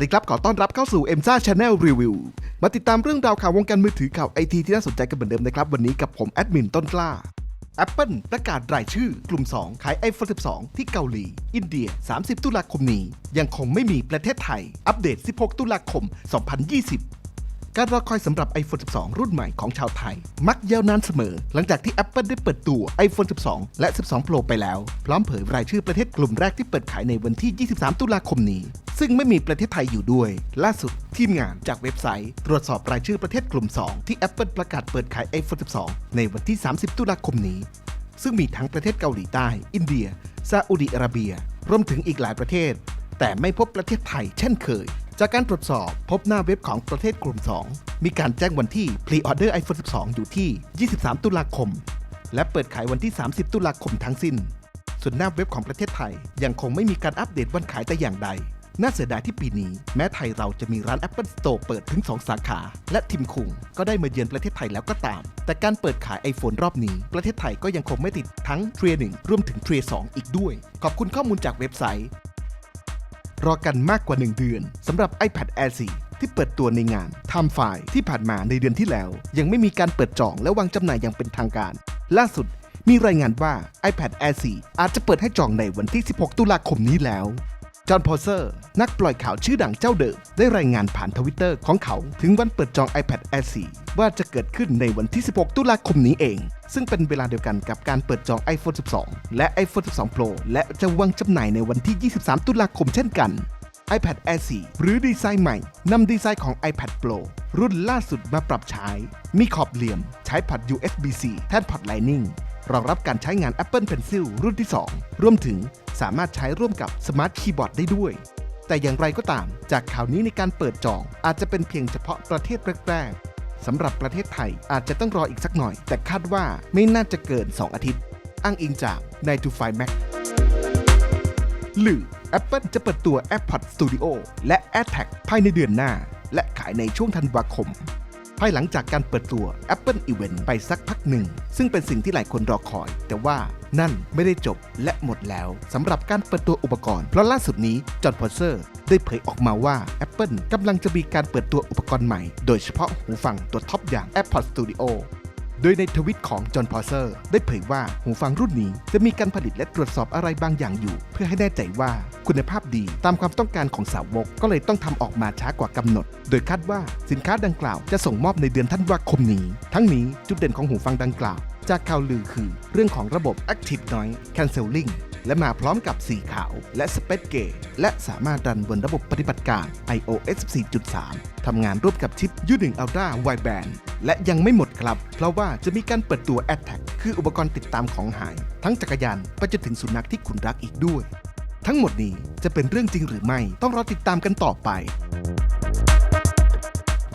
ดีครับ ขอต้อนรับเข้าสู่ m อ็ม Channel Review มาติดตามเรื่องราวข่าววงการมือถือข่าวไอทีที่น่าสนใจกันเหมือนเดิมนะครับ วันนี้กับผมแอดมินต้นกล้า Apple ประกาศรายชื่อกลุ่ม 2 ขาย iPhone 12 ที่เกาหลี อินเดีย 30 ตุลาคมนี้ ยังคงไม่มีประเทศไทย อัปเดต 16 ตุลาคม 2020การรอคอยสำหรับ iPhone 12 รุ่นใหม่ของชาวไทย มักยาวนานเสมอ หลังจากที่ Apple ได้เปิดตัว iPhone 12 และ 12 Pro ไปแล้ว พร้อมเผยรายชื่อประเทศกลุ่มแรกที่เปิดขายในวันที่ 23 ตุลาคมนี้ ซึ่งไม่มีประเทศไทยอยู่ด้วย ล่าสุดทีมงานจากเว็บไซต์ ตรวจสอบรายชื่อประเทศกลุ่ม 2 ที่ Apple ประกาศเปิดขาย iPhone 12 ในวันที่ 30 ตุลาคมนี้ ซึ่งมีทั้งประเทศเกาหลีใต้ อินเดียซาอุดิอาระเบีย รวมถึงอีกหลายประเทศ แต่ไม่พบประเทศไทยเช่นเคย จากการตรวจสอบพบหน้าเว็บของประเทศกลุ่ม 2 มีการแจ้งวันที่ Pre-order iPhone 12 อยู่ที่ 23 ตุลาคม และเปิดขายวันที่ 30 ตุลาคมทั้งสิ้นส่วนหน้าเว็บของประเทศไทยยังคงไม่มีการอัปเดตวันขายแต่อย่างใด น่าเสียดายที่ปีนี้แม้ไทยเราจะมีร้าน Apple Store เปิดถึง 2 สาขา และทิมคุงก็ได้มาเยือนประเทศไทยแล้วก็ตาม แต่การเปิดขาย iPhone รอบนี้ ประเทศไทยก็ยังคงไม่ติดทั้ง t r 1รวมถึง t r 2อีกด้วย ขอบคุณข้อมูลจากเว็บไซต์ รอกันมากกว่า 1 เดือนสำหรับ iPad Air 4ที่เปิดตัวในงาน Time f i ที่ผ่านมาในเดือนที่แล้ว ยังไม่มีการเปิดจองและวางจำหน่ายอย่างเป็นทางการ ล่าสุดมีรายงานว่า iPad Air 4 อาจจะเปิดให้จองในวันที่ 16 ตุลาคมนี้แล้ว จอห์นพอเซอร์ นักปล่อยข่าวชื่อดังเจ้าเดิม ได้รายงานผ่านทวิตเตอร์ของเขาถึงวันเปิดจอง iPad Air 4 ว่าจะเกิดขึ้นในวันที่ 16 ตุลาคมนี้เอง ซึ่งเป็นเวลาเดียวกันกับการเปิดจอง iPhone 12 และ iPhone 12 Pro และจะวางจำหน่ายในวันที่ 23 ตุลาคมเช่นกัน iPad Air 4 หรือดีไซน์ใหม่ นำดีไซน์ของ iPad Pro รุ่นล่าสุดมาปรับใช้ มีขอบเหลี่ยม ใช้พอร์ต USB-C แทนพอร์ต Lightning รองรับการใช้งาน Apple Pencil รุ่นที่ 2 รวมถึง สามารถใช้ร่วมกับ Smart Keyboard ได้ด้วย แต่อย่างไรก็ตาม จากข่าวนี้ในการเปิดจองอาจจะเป็นเพียงเฉพาะประเทศแรกๆสำหรับประเทศไทยอาจจะต้องรออีกสักหน่อย แต่คาดว่าไม่น่าจะเกิน 2 อาทิตย์ อ้างอิงจาก n i to Find Mac หรือ Apple จะเปิดตัว AirPods Studio และ AirTag ภายในเดือนหน้า และขายในช่วงธันวาคม ภายหลังจากการเปิดตัว Apple Event ไปสักพักหนึ่ง ซึ่งเป็นสิ่งที่หลายคนรอคอย แต่ว่านั่นไม่ได้จบและหมดแล้วสำหรับการเปิดตัวอุปกรณ์ เพราะล่าสุดนี้จอห์นพอเซอร์ได้เผยออกมาว่า Apple กำลังจะมีการเปิดตัวอุปกรณ์ใหม่ โดยเฉพาะหูฟังตัวท็อปอย่าง AirPods Studio โดยในทวิตของจอห์นพอเซอร์ได้เผยว่าหูฟังรุ่นนี้จะมีการผลิตและตรวจสอบอะไรบางอย่างอยู่ เพื่อให้แน่ใจว่าคุณภาพดีตามความต้องการของสาวกก็เลยต้องทำออกมาช้ากว่ากำหนด โดยคาดว่าสินค้าดังกล่าวจะส่งมอบในเดือนธันวาคมนี้ ทั้งนี้จุดเด่นของหูฟังดังกล่าว จากข่าวลือคือ เรื่องของระบบ Active Noise Cancelling และมาพร้อมกับสีขาว และ Space Gray และสามารถรันบนระบบปฏิบัติการ iOS 14.3 ทำงานร่วมกับชิป U1 Ultra Wideband และยังไม่หมด ครับ เพราะว่าจะมีการเปิดตัว AdTag คืออุปกรณ์ติดตามของหาย ทั้งจักรยานไปจนถึงสุนัขที่คุณรักอีกด้วย ทั้งหมดนี้จะเป็นเรื่องจริงหรือไม่ต้องรอติดตามกันต่อไป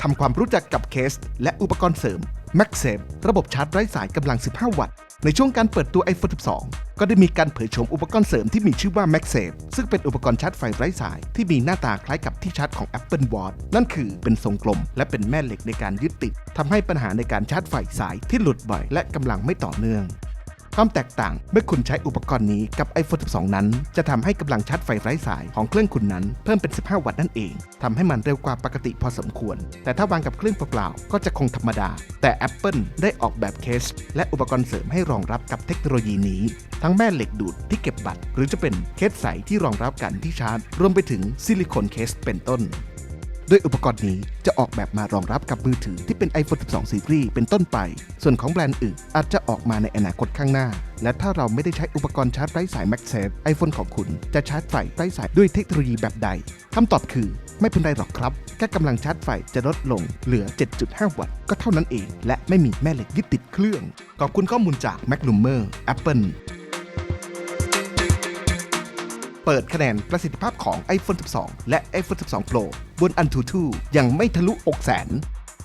ทำความรู้จักกับเคส และอุปกรณ์เสริม m a x s a f e ระบบชาร์จไร้สายกำลัง 15 วัตต์ ในช่วงการเปิดตัว iPhone 12 ก็ได้มีการเผยโฉมอุปกรณ์เสริมที่มีชื่อว่า MagSafe ซึ่งเป็นอุปกรณ์ชาร์จไฟไร้สาย ที่มีหน้าตาคล้ายกับที่ชาร์จของ Apple Watch นั่นคือเป็นทรงกลม และเป็นแม่เหล็กในการยึดติดทำให้ปัญหาในการชาร์จไฟสายที่หลุดบ่อย และกำลังไม่ต่อเนื่อง ความแตกต่างเมื่อคุณใช้อุปกรณ์นี้กับ iPhone 12 นั้น จะทำให้กำลังชาร์จไฟไร้สายของเครื่องคุณนั้นเพิ่มเป็น 15 วัตต์นั่นเองทำให้มันเร็วกว่าปกติพอสมควร แต่ถ้าวางกับเครื่องเปล่าๆก็จะคงธรรมดา แต่ Apple ได้ออกแบบเคส และอุปกรณ์เสริมให้รองรับกับเทคโนโลยีนี้ ทั้งแม่เหล็กดูดที่เก็บบัตร หรือจะเป็นเคสใสที่รองรับการที่ชาร์จ รวมไปถึงซิลิโคนเคสเป็นต้น โดยอุปกรณ์นี้จะออกแบบมารองรับกับมือถือที่เป็น iPhone 12 Series เป็นต้นไป ส่วนของแบรนด์อื่นอาจจะออกมาในอนาคตข้างหน้า และถ้าเราไม่ได้ใช้อุปกรณ์ชาร์จไร้สาย MagSafe iPhone ของคุณจะชาร์จไฟไร้สายด้วยเทคโนโลยีแบบใดคำตอบคือไม่เป็นไรหรอกครับแค่กำลังชาร์จไฟจะลดลงเหลือ 7.5 วัตต์ก็เท่านั้นเอง และไม่มีแม่เหล็กยึดติดเครื่อง ขอบคุณข้อมูลจาก m a c l u m e r Apple เปิดคะแนนประสิทธิภาพของ iPhone 12 และ iPhone 12 Pro บน Antutu ยังไม่ทะลุอกแสน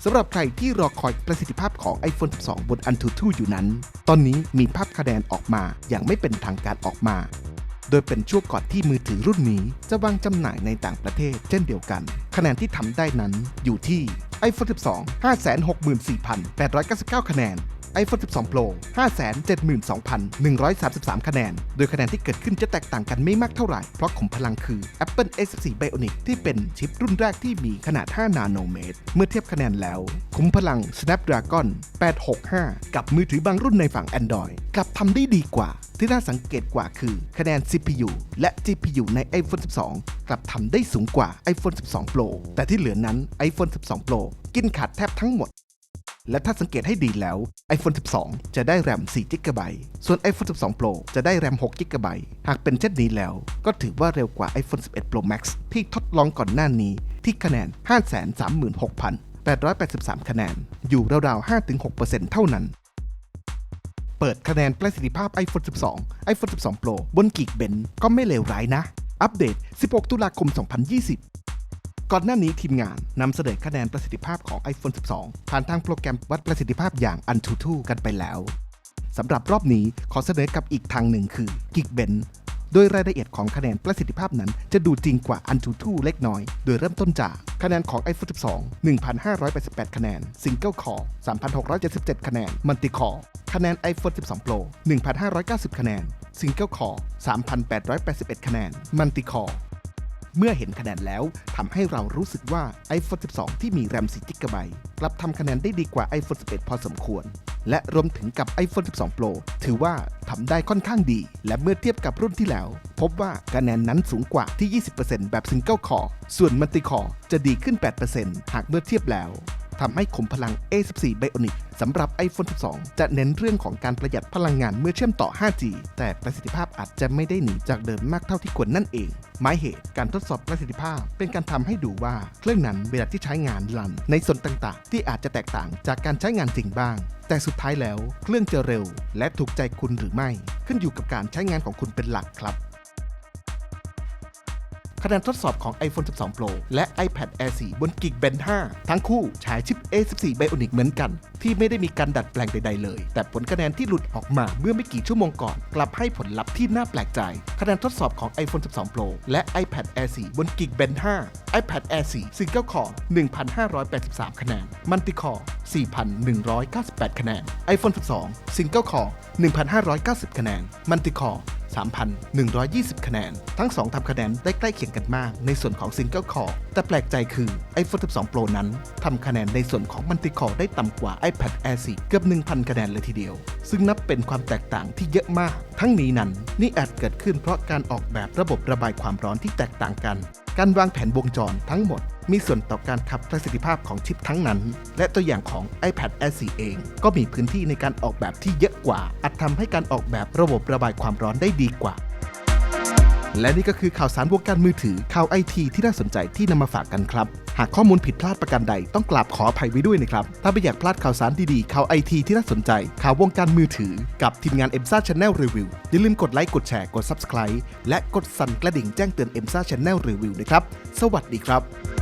สำหรับใครที่รอคอยประสิทธิภาพของ iPhone 12 บน Antutu อยู่นั้น ตอนนี้มีภาพคะแนนออกมาอย่างไม่เป็นทางการออกมา โดยเป็นช่วงก่อนที่มือถือรุ่นนี้จะวางจำหน่ายในต่างประเทศเช่นเดียวกัน คะแนนที่ทำได้นั้นอยู่ที่ iPhone 12 564,899 คะแนน iPhone 12 Pro 572,133 คะแนน โดยคะแนนที่เกิดขึ้นจะแตกต่างกันไม่มากเท่าไหร่ เพราะขุมพลังคือ Apple A14 Bionic ที่เป็นชิปรุ่นแรกที่มีขนาด 5 นาโนเมตร เมื่อเทียบคะแนนแล้วขุมพลัง Snapdragon 865 กับมือถือบางรุ่นในฝั่ง Android กลับทำได้ดีกว่า ที่น่าสังเกตกว่าคือคะแนน CPU และ GPU ใน iPhone 12 กลับทำได้สูงกว่า iPhone 12 Pro แต่ที่เหลือนั้น iPhone 12 Pro กินขาดแทบทั้งหมด และถ้าสังเกตให้ดีแล้ว iPhone 12 จะได้แรม4 g b ส่วน iPhone 12 Pro จะได้แรม6 g b หากเป็นเช่นนี้แล้ว ก็ถือว่าเร็วกว่า iPhone 11 Pro Max ที่ทดลองก่อนหน้านี้ที่คะแนน 536,883 คะแนน อยู่ราวๆ 5-6%เท่านั้นเปิดคะแนนประสิทธิภาพ iPhone 12 iPhone 12 Pro บน Geekbench ก็ไม่เลวร้ายนะ อัปเดต 16 ตุลาคม 2020 ก่อนหน้านี้ทีมงานนำเสนอคะแนนประสิทธิภาพของ iPhone 12 ผ่านทางโปรแกรมวัดประสิทธิภาพอย่าง Antutu กันไปแล้วสำหรับรอบนี้ขอเสนอกับอีกทางหนึ่งคือ Geekbench โดยรายละเอียดของคะแนนประสิทธิภาพนั้นจะดูจริงกว่า Antutu เล็กน้อย โดยเริ่มต้นจากคะแนนของ iPhone 12 1,588 คะแนน Single Core 3,677 คะแนน Multi Core คะแนน iPhone 12 Pro 1,590 คะแนน Single Core 3,881 คะแนน Multi Core เมื่อเห็นคะแนนแล้วทำให้เรารู้สึกว่า iPhone 12 ที่มีแรม4 g b กลับทำคะแนนได้ดีกว่า iPhone 11 พอสมควร และรวมถึงกับ iPhone 12 Pro ถือว่าทำได้ค่อนข้างดี และเมื่อเทียบกับรุ่นที่แล้ว พบว่าคะแนนนั้นสูงกว่าที่ 20%แบบซิงเกิลคอร์ส่วนมัลติคอร์จะดีขึ้น 8%หากเมื่อเทียบแล้ว ทำให้ขุมพลัง A14 Bionic สำหรับ iPhone 12 จะเน้นเรื่องของการประหยัดพลังงานเมื่อเชื่อมต่อ 5G แต่ประสิทธิภาพอาจจะไม่ได้หนีจากเดิมมากเท่าที่ควรนั่นเอง หมายเหตุการทดสอบประสิทธิภาพ เป็นการทำให้ดูว่าเครื่องนั้นเวลาที่ใช้งานรัน ในส่วนต่างๆ ที่อาจจะแตกต่างจากการใช้งานจริงบ้าง แต่สุดท้ายแล้ว เครื่องจะเร็ว และถูกใจคุณหรือไม่ ขึ้นอยู่กับการใช้งานของคุณเป็นหลักครับ คะแนนทดสอบของ iPhone 12 Pro และ iPad Air 4 บน Geekbench 5 ทั้งคู่ใช้ชิป A14 Bionic เหมือนกัน ที่ไม่ได้มีการดัดแปลงใดๆเลย แต่ผลคะแนนที่หลุดออกมาเมื่อไม่กี่ชั่วโมงก่อน กลับให้ผลลัพธ์ที่น่าแปลกใจ คะแนนทดสอบของ iPhone 12 Pro และ iPad Air 4 บน Geekbench 5 iPad Air 4 Single Core 1,583 คะแนน Multi Core 4,198 คะแนน iPhone 12 Single Core 1,590 คะแนน Multi Core 3,120 คะแนน ทั้ง 2ทำคะแนนได้ใกล้เคียงกันมากในส่วนของ Single Core แต่แปลกใจคือ iPhone 12 Pro นั้นทำคะแนนในส่วนของ Multi Core ได้ต่ำกว่า iPad Air 4เกือบ 1,000 คะแนนเลยทีเดียว ซึ่งนับเป็นความแตกต่างที่เยอะมาก ทั้งนี้นั้นนี่อาจเกิดขึ้นเพราะการออกแบบระบบระบายความร้อนที่แตกต่างกัน การวางแผนวงจรทั้งหมด มีส่วนต่อการขับประสิทธิภาพของชิปทั้งนั้น และตัวอย่างของ iPad Air 4 เอง ก็มีพื้นที่ในการออกแบบที่เยอะกว่า อาจทำให้การออกแบบระบบระบายความร้อนได้ดีกว่า และนี่ก็คือข่าวสารวงการมือถือข่าวไอทีที่น่าสนใจที่นำมาฝากกันครับ หากข้อมูลผิดพลาดประการใดต้องกราบขออภัยไว้ด้วยนะครับ ถ้าไม่อยากพลาดข่าวสารดีๆข่าวไอทีที่น่าสนใจข่าววงการมือถือ กับทีมงาน e m s a Channel Review อย่าลืมกดไลค์กดแชร์กด Subscribe และกดสั่นกระดิ่งแจ้งเตือน e m s a Channel Review นะครับ สวัสดีครับ